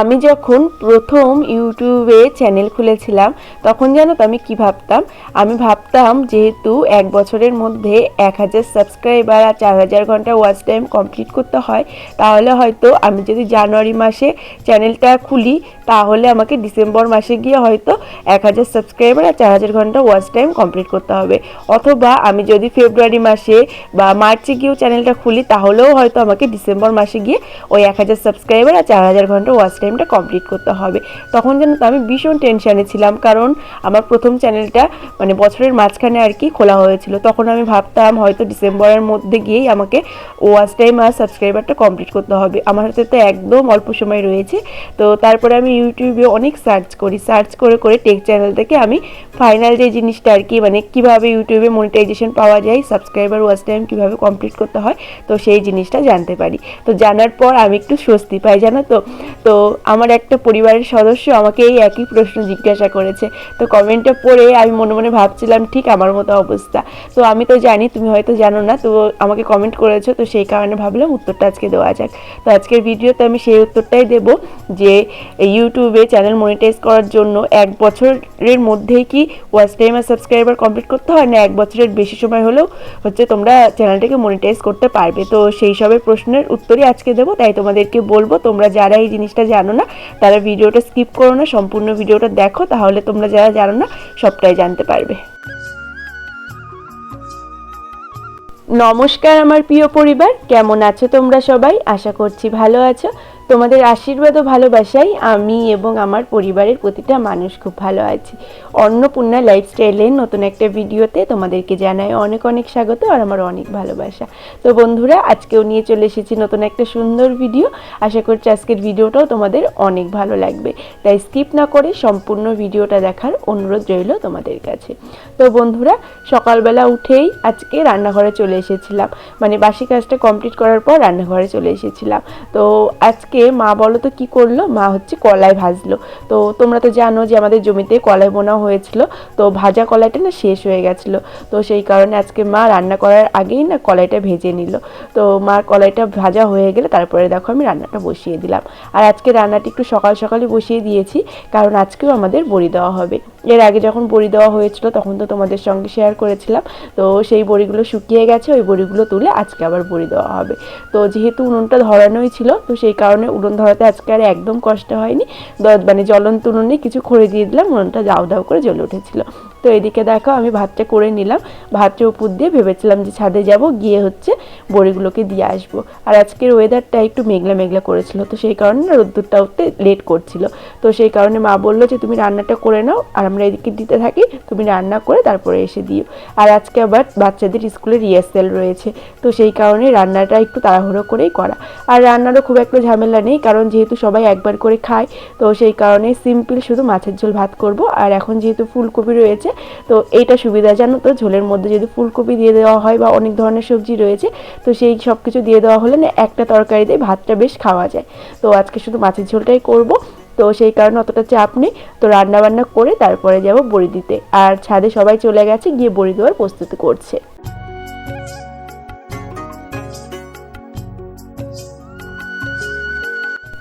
আমি যখন প্রথম ইউটিউবে চ্যানেল খুলেছিলাম, তখন জানো তো আমি কি ভাবতাম? আমি ভাবতাম যেহেতু এক বছরের মধ্যে এক হাজার সাবস্ক্রাইবার আর চার হাজার ঘণ্টা ওয়াচ টাইম কমপ্লিট করতে হয়, তাহলে হয়তো আমি যদি জানুয়ারি মাসে চ্যানেলটা খুলি, তাহলে আমাকে ডিসেম্বর মাসে গিয়ে হয়তো এক হাজার সাবস্ক্রাইবার আর চার হাজার ঘণ্টা ওয়াচ টাইম কমপ্লিট করতে হবে। অথবা আমি যদি ফেব্রুয়ারি মাসে বা মার্চে গিয়েও চ্যানেলটা খুলি, তাহলেও হয়তো আমাকে ডিসেম্বর মাসে গিয়ে ওই এক হাজার সাবস্ক্রাইবার আর চার হাজার ঘণ্টা ওয়াচ টাইমটা কমপ্লিট করতে হবে। তখন যেন তো আমি ভীষণ টেনশানে ছিলাম, কারণ আমার প্রথম চ্যানেলটা মানে বছরের মাঝখানে আর কি খোলা হয়েছিল। তখন আমি ভাবতাম হয়তো ডিসেম্বরের মধ্যে গিয়েই আমাকে ওয়াচ টাইম আর সাবস্ক্রাইবারটা কমপ্লিট করতে হবে। আমার হাতে তো একদম অল্প সময় রয়েছে। তো তারপরে আমি ইউটিউবে অনেক সার্চ করি। সার্চ করে করে টেক চ্যানেল থেকে আমি ফাইনাল যে জিনিসটা আর কি মানে কীভাবে ইউটিউবে মনিটাইজেশন পাওয়া যায় সাবস্ক্রাইবার ওয়াচ টাইম কীভাবে কমপ্লিট করতে হয়, তো সেই জিনিসটা জানতে পারি। তো জানার পর আমি একটু স্বস্তি পাই, জানো তো? তো আমার একটা পরিবারের সদস্য আমাকে এই একই প্রশ্ন জিজ্ঞাসা করেছে। তো কমেন্টটা পড়ে আমি মনে মনে ভাবছিলাম, ঠিক আমার মতো অবস্থা। তো আমি তো জানি, তুমি হয়তো জানো না, তো আমাকে কমেন্ট করেছ, তো সেই কারণে ভাবলাম উত্তরটা আজকে দেওয়া যাক। তো আজকের ভিডিওতে আমি সেই উত্তরটাই দেব যে ইউটিউবে চ্যানেল মনিটাইজ করার জন্য এক বছরের মধ্যেই কি ওয়াচ টাইম আর সাবস্ক্রাইবার কমপ্লিট করতে হয়, না এক বছরের বেশি সময় হলেও হচ্ছে তোমরা চ্যানেলটাকে মনিটাইজ করতে পারবে? তো সেই সবের প্রশ্নের উত্তরই আজকে দেবো, তাই তোমাদেরকে বলব, তোমরা যারা এই জিনিসটা জানো না, তারা ভিডিওটা স্কিপ করো না, সম্পূর্ণ ভিডিওটা দেখো, তাহলে তোমরা যারা জানো না, সবটাই জানতে পারবে। নমস্কার আমার প্রিয় পরিবার, কেমন আছো তোমরা সবাই? আশা করছি ভালো আছো। তোমাদের আশীর্বাদ ও ভালোবাসাই আমি এবং আমার পরিবারের প্রতিটা মানুষ খুব ভালো আছি। অন্নপূর্ণা লাইফস্টাইলের নতুন একটা ভিডিওতে তোমাদেরকে জানাই অনেক অনেক স্বাগত আর আমার অনেক ভালোবাসা। তো বন্ধুরা, আজকেও নিয়ে চলে এসেছি নতুন একটা সুন্দর ভিডিও। আশা করছি আজকের ভিডিওটাও তোমাদের অনেক ভালো লাগবে। তাই স্কিপ না করে সম্পূর্ণ ভিডিওটা দেখার অনুরোধ রইল তোমাদের কাছে। তো বন্ধুরা, সকালবেলা উঠেই আজকে রান্নাঘরে চলে এসেছিলাম। মানে বাসি কাজটা কমপ্লিট করার পর রান্নাঘরে চলে এসেছিলাম। তো আজকে মা বলো তো কি করল? মা হচ্ছে কলাই ভাজলো। তো তোমরা তো জানো যে আমাদের জমিতে কলাই বোনা হয়েছিল। তো ভাজা কলাইটা না শেষ হয়ে গেছিল। তো সেই কারণে আজকে মা রান্না করার আগেই না কলাইটা ভেজে নিল। তো মা কলাইটা ভাজা হয়ে গেলে তারপরে দেখো আমি রান্নাটা বসিয়ে দিলাম। আর আজকে রান্নাটি একটু সকাল সকালে বসিয়ে দিয়েছি। কারণ আজকেও আমাদের বড়ি দেওয়া হবে। এর আগে যখন বড়ি দেওয়া হয়েছিল তখন তো তোমাদের সঙ্গে শেয়ার করেছিলাম। তো সেই বড়িগুলো শুকিয়ে গেছে। ওই বড়িগুলো তুলে আজকে আবার বড়ি দেওয়া হবে। তো যেহেতু উনুনটা ধরানোই ছিল, তো সেই কারণে উনুন ধরাতে আজকে আর একদম কষ্ট হয়নি। মানে জ্বলন্ত উনুনে কিছু খড়ে দিয়ে দিলাম, উনুনটা দাও দাও করে জ্বলে উঠেছিল। তো এদিকে দেখো আমি ভাতটা করে নিলাম। ভাতটা উপর দিয়ে ভেবেছিলাম যে ছাদে যাব, গিয়ে হচ্ছে বড়িগুলোকে দিয়ে আসব। আর আজকের ওয়েদারটা একটু মেঘলা মেঘলা করেছিল, তো সেই কারণে রোদ্দুরটা উঠতে লেট করছিল। তো সেই কারণে মা বলল যে, তুমি রান্নাটা করে নাও, আর আমরা এদিকে দিতে থাকি, তুমি রান্না করে তারপরে এসে দিও। আর আজকে আবার বাচ্চাদের স্কুলে রিহার্সেল রয়েছে, তো সেই কারণে রান্নাটা একটু তাড়াহুড়ো করেই করা। আর রান্নারও খুব একটা ঝামেলা নেই, কারণ যেহেতু সবাই একবার করে খায়, তো সেই কারণে সিম্পল শুধু মাছের ঝোল ভাত করব। আর এখন যেহেতু ফুলকপি রয়েছে তো এইটা সুবিধা জানো তো, ঝোলের মধ্যে যদি ফুলকপি দিয়ে দেওয়া হয় বা অনেক ধরনের সবজি রয়েছে, তো সেই সব কিছু দিয়ে দেওয়া হলে না একটা তরকারি দিয়ে ভাতটা বেশ খাওয়া যায়। তো আজকে শুধু মাছের ঝোলটাই করব, তো সেই কারণে অতটা চাপ নেই। তো রান্না বান্না করে তারপরে যাব বড়ি দিতে। আর ছাদে সবাই চলে গেছে, গিয়ে বড়ি দেওয়ার প্রস্তুতি করছে।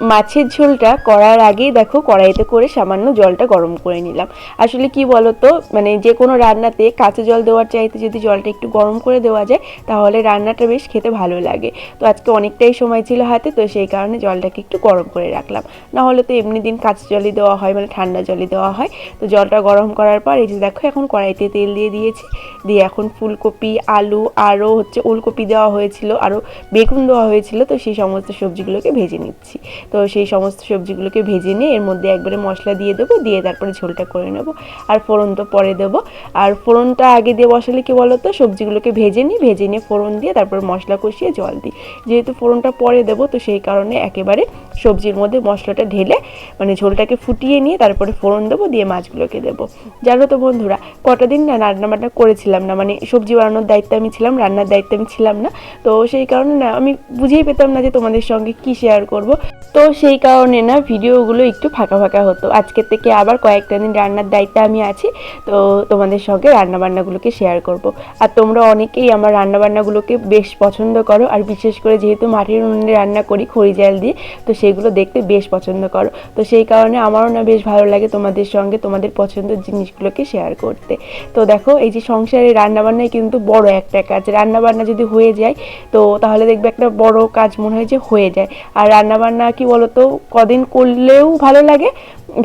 মাছের ঝোলটা করার আগেই দেখো কড়াইতে করে সামান্য জলটা গরম করে নিলাম। আসলে কি বলতো মানে যে কোনো রান্নাতে কাঁচা জল দেওয়ার চাইতে যদি জলটা একটু গরম করে দেওয়া যায়, তাহলে রান্নাটা বেশ খেতে ভালো লাগে। তো আজকে অনেকটাই সময় ছিল হাতে, তো সেই কারণে জলটাকে একটু গরম করে রাখলাম। না হলে তো এমনি দিন কাঁচা জলই দেওয়া হয় মানে ঠান্ডা জলই দেওয়া হয়। তো জলটা গরম করার পর এই যে দেখো এখন কড়াইতে তেল দিয়ে দিয়েছি। দিয়ে এখন ফুলকপি, আলু, আরও হচ্ছে ওলকপি দেওয়া হয়েছিল, আরও বেগুন দেওয়া হয়েছিল, তো সেই সমস্ত সবজিগুলোকে ভেজে নিচ্ছি। তো সেই সমস্ত সবজিগুলোকে ভেজে নিয়ে এর মধ্যে একবারে মশলা দিয়ে দেবো, দিয়ে তারপরে ঝোলটা করে নেব। আর ফোড়ন তো পরে দেবো। আর ফোড়নটা আগে দিয়ে বসালে কি বলো তো সবজিগুলোকে ভেজে নিই, ভেজে নিয়ে ফোড়ন দিয়ে তারপরে মশলা কষিয়ে জল দিই। যেহেতু ফোড়নটা পরে দেবো, তো সেই কারণে একেবারে সবজির মধ্যে মশলাটা ঢেলে মানে ঝোলটাকে ফুটিয়ে নিয়ে তারপরে ফোড়ন দেবো, দিয়ে মাছগুলোকে দেবো। জানো তো বন্ধুরা, কটা দিন না রান্না বান্না করেছিলাম না মানে সবজি বানানোর দায়িত্বে আমি ছিলাম, রান্নার দায়িত্বে আমি ছিলাম না। তো সেই কারণে না, আমি বুঝেই পেতাম না যে তোমাদের সঙ্গে কী শেয়ার করব। তো তো সেই কারণে না ভিডিওগুলো একটু ফাঁকা ফাঁকা হতো। আজকের থেকে আবার কয়েকটা দিন রান্নার দায়িত্বে আমি আছি, তো তোমাদের সঙ্গে রান্নাবান্নাগুলোকে শেয়ার করব। আর তোমরা অনেকেই আমার রান্নাবান্নাগুলোকে বেশ পছন্দ করো, আর বিশেষ করে যেহেতু মাটির উনুনে রান্না করি খড়ি জাল দিয়ে, তো সেগুলো দেখতে বেশ পছন্দ করো। তো সেই কারণে আমারও না বেশ ভালো লাগে তোমাদের সঙ্গে তোমাদের পছন্দের জিনিসগুলোকে শেয়ার করতে। তো দেখো, এই যে সংসারে রান্নাবান্নাই কিন্তু বড় একটা কাজ। রান্নাবান্না যদি হয়ে যায়, তো তাহলে দেখবে একটা বড় কাজ মনে হয় যে হয়ে যায়। আর রান্নাবান্না কি বলতো, কদিন করলেও ভালো লাগে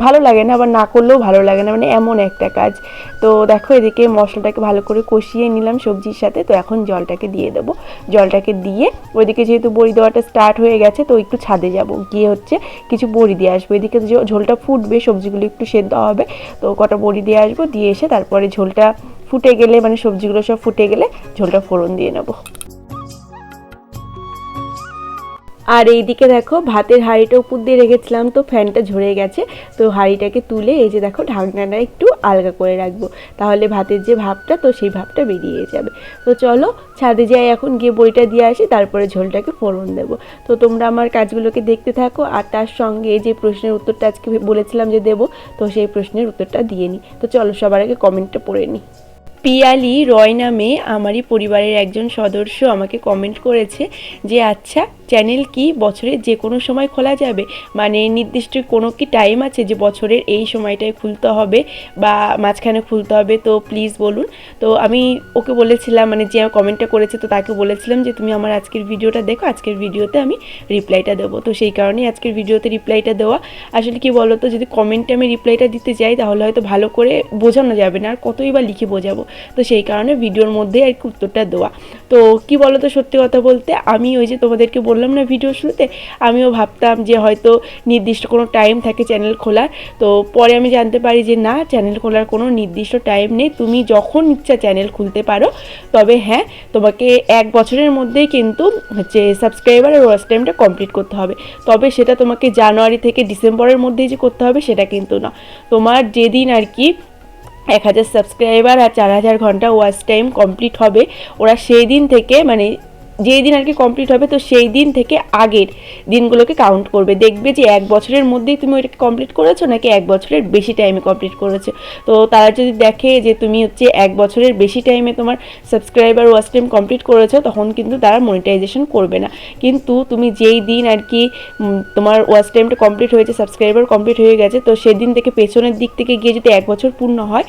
ভালো লাগে না, আবার না করলেও ভালো লাগে না মানে এমন একটা কাজ। তো দেখো, এদিকে মশলাটাকে ভালো করে কষিয়ে নিলাম সবজির সাথে, তো এখন জলটাকে দিয়ে দেবো। জলটাকে দিয়ে, ওইদিকে যেহেতু বড়ি দেওয়াটা স্টার্ট হয়ে গেছে, তো একটু ছাদে যাব। গিয়ে হচ্ছে কিছু বড়ি দিয়ে আসব। এদিকে ঝোলটা ফুটবে, সবজিগুলো একটু সেদ্ধ হবে, তো কটা বড়ি দিয়ে আসব, দিয়ে এসে তারপরে ঝোলটা ফুটে গেলে মানে সবজিগুলো সব ফুটে গেলে ঝোলটা ফোড়ন দিয়ে নেব। আর এইদিকে দেখো, ভাতের হাঁড়িটা উপর দিয়ে রেখেছিলাম তো ফ্যানটা ঝরে গেছে। তো হাঁড়িটাকে তুলে এই যে দেখো, ঢাকনাটা একটু আলগা করে রাখব। তাহলে ভাতের যে ভাবটা, তো সেই ভাবটা বেরিয়ে যাবে। তো চলো, ছাদে যাই এখন, গিয়ে বইটা দিয়ে আসি, তারপরে ঝোলটাকে ফোড়ন দেবো। তো তোমরা আমার কাজগুলোকে দেখতে থাকো, আর তার সঙ্গে যে প্রশ্নের উত্তরটা আজকে বলেছিলাম যে দেবো, তো সেই প্রশ্নের উত্তরটা দিয়ে নিই তো চলো, সবার আগে কমেন্টটা পড়ে নিই পিয়ালি রয় নামে আমারই পরিবারের একজন সদস্য আমাকে কমেন্ট করেছে যে আচ্ছা চ্যানেল কি বছরের যে কোনো সময় খোলা যাবে? মানে নির্দিষ্ট কোনো কি টাইম আছে যে বছরের এই সময়টায় খুলতে হবে বা মাঝখানে খুলতে হবে? তো প্লিজ বলুন। তো আমি ওকে বলেছিলাম মানে যে কমেন্টটা করেছে, তো তাকে বলেছিলাম যে, তুমি আমার আজকের ভিডিওটা দেখো, আজকের ভিডিওতে আমি রিপ্লাইটা দেবো। তো সেই কারণেই আজকের ভিডিওতে রিপ্লাইটা দেওয়া। আসলে কি বলো তো যদি কমেন্টে আমি রিপ্লাইটা দিতে যাই, তাহলে হয়তো ভালো করে বোঝানো যাবে না, আর কতই বা লিখে বোঝাবো। তো সেই কারণে ভিডিওর মধ্যেই আর কি উত্তরটা দেওয়া। তো কি বলো তো সত্যি কথা বলতে, আমি ওই যে তোমাদেরকে বললাম না ভিডিও শুরুতে, আমিও ভাবতাম যে হয়তো নির্দিষ্ট কোনো টাইম থাকে চ্যানেল খোলার, তো পরে আমি জানতে পারি যে না চ্যানেল খোলার কোনো নির্দিষ্ট টাইম নেই। তুমি যখন ইচ্ছা চ্যানেল খুলতে পারো, তবে হ্যাঁ তোমাকে এক বছরের মধ্যেই কিন্তু হচ্ছে সাবস্ক্রাইবার আর ওয়াচ টাইমটা কমপ্লিট করতে হবে। তবে সেটা তোমাকে জানুয়ারি থেকে ডিসেম্বরের মধ্যেই যে করতে হবে, সেটা কিন্তু না তোমার যেদিন আর কি এক হাজার সাবস্ক্রাইবার আর চার হাজার ঘণ্টা ওয়াচ টাইম কমপ্লিট হবে, ওরা সেই দিন থেকে মানে যেই দিন আর কি কমপ্লিট হবে, তো সেই দিন থেকে আগের দিনগুলোকে কাউন্ট করবে। দেখবে যে এক বছরের মধ্যেই তুমি ওইটাকে কমপ্লিট করেছ, নাকি এক বছরের বেশি টাইমে কমপ্লিট করেছ? তো তারা যদি দেখে যে তুমি হচ্ছে এক বছরের বেশি টাইমে তোমার সাবস্ক্রাইবার ওয়াচ টাইম কমপ্লিট করেছ, তখন কিন্তু তারা মনিটাইজেশন করবে না। কিন্তু তুমি যেই দিন আর কি তোমার ওয়াচ টাইমটা কমপ্লিট হয়েছে সাবস্ক্রাইবার কমপ্লিট হয়ে গেছে, তো সেদিন থেকে পেছনের দিক থেকে গিয়ে যদি এক বছর পূর্ণ হয়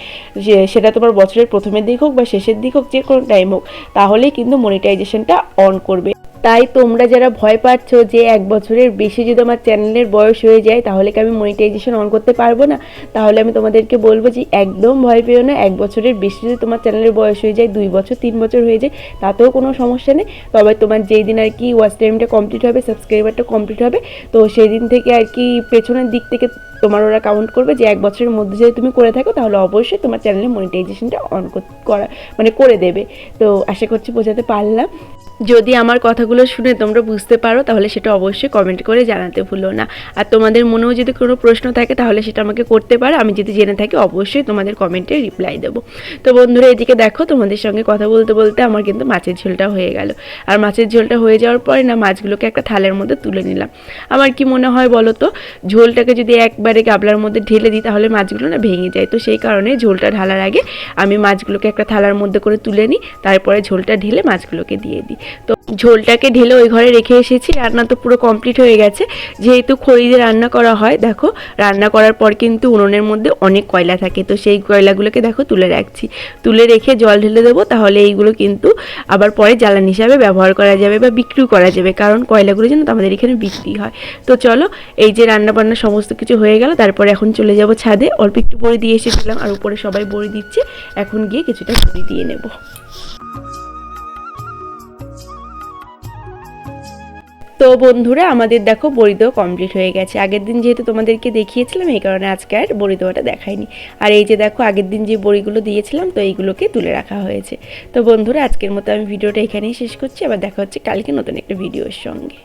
সেটা তোমার বছরের প্রথমের দিক হোক বা শেষের দিক হোক যে কোনো টাইম হোক, তাহলেই কিন্তু মনিটাইজেশনটা অন করবে। তাই তোমরা যারা ভয় পাচ্ছ যে এক বছরের বেশি যদি আমার চ্যানেলের বয়স হয়ে যায়, তাহলে কি আমি মনিটাইজেশন অন করতে পারব না? তাহলে আমি তোমাদেরকে বলব যে একদম ভয় পেও না, এক বছরের বেশি যদি তোমার চ্যানেলের বয়স হয়ে যায়, দুই বছর, তিন বছর হয়ে যায়, তাতেও কোনো সমস্যা নেই। তবে তোমার যেই দিন আর কি ওয়াচ টাইমটা কমপ্লিট হবে সাবস্ক্রাইবারটা কমপ্লিট হবে, তো সেই দিন থেকে আর কি পেছনের দিক থেকে তোমার ওরা কাউন্ট করবে যে এক বছরের মধ্যে যদি তুমি করে থাকো, তাহলে অবশ্যই তোমার চ্যানেলের মনিটাইজেশনটা অন করা মানে করে দেবে। তো আশা করছি বোঝাতে পারলাম। যদি আমার কথাগুলো শুনে তোমরা বুঝতে পারো, তাহলে সেটা অবশ্যই কমেন্ট করে জানাতে ভুলো না। আর তোমাদের মনেও যদি কোনো প্রশ্ন থাকে, তাহলে সেটা আমাকে করতে পারো। আমি যদি জেনে থাকি, অবশ্যই তোমাদের কমেন্টে রিপ্লাই দেবো। তো বন্ধুরা, এদিকে দেখো, তোমাদের সঙ্গে কথা বলতে বলতে আমার কিন্তু মাছের ঝোলটা হয়ে গেল। আর মাছের ঝোলটা হয়ে যাওয়ার পরে না, মাছগুলোকে একটা থালের মধ্যে তুলে নিলাম। আমার কি মনে হয় বলো তো, ঝোলটাকে যদি একবারে গাবলার মধ্যে ঢেলে দিই, তাহলে মাছগুলো না ভেঙে যায়। তো সেই কারণে ঝোলটা ঢালার আগে আমি মাছগুলোকে একটা থালার মধ্যে করে তুলে নিই, তারপরে ঝোলটা ঢেলে মাছগুলোকে দিয়ে দিই। তো ঝোলটাকে ঢেলে ওই ঘরে রেখে এসেছি। রান্না তো পুরো কমপ্লিট হয়ে গেছে। যেহেতু খড়ি রান্না করা হয়, দেখো, রান্না করার পর কিন্তু উনুনের মধ্যে অনেক কয়লা থাকে। তো সেই কয়লাগুলোকে দেখো তুলে রাখছি। তুলে রেখে জল ঢেলে দেবো, তাহলে এইগুলো কিন্তু আবার পরে জ্বালানি হিসাবে ব্যবহার করা যাবে বা বিক্রিও করা যাবে। কারণ কয়লাগুলো যেন আমাদের এখানে বিক্রি হয়। তো চলো, এই যে রান্না বান্না সমস্ত কিছু হয়ে গেল, তারপরে এখন চলে যাব ছাদে। অল্প একটু বড়ি দিয়ে এসেছিলাম, আর উপরে সবাই বড়ি দিচ্ছে। এখন গিয়ে কিছুটা বড়ি দিয়ে নেব। তো বন্ধুরা, আমাদের দেখো বড়ি দেওয়া কমপ্লিট হয়ে গেছে। আগের দিন যেহেতু তোমাদেরকে দেখিয়েছিলাম, এই কারণে আজকে আর বড়ি দেওয়াটা দেখায়নি আর এই যে দেখো, আগের দিন যে বড়িগুলো দিয়েছিলাম, তো এইগুলোকে তুলে রাখা হয়েছে। তো বন্ধুরা, আজকের মতো আমি ভিডিওটা এখানেই শেষ করছি। আবার দেখা হচ্ছে কালকে নতুন একটা ভিডিওর সঙ্গে।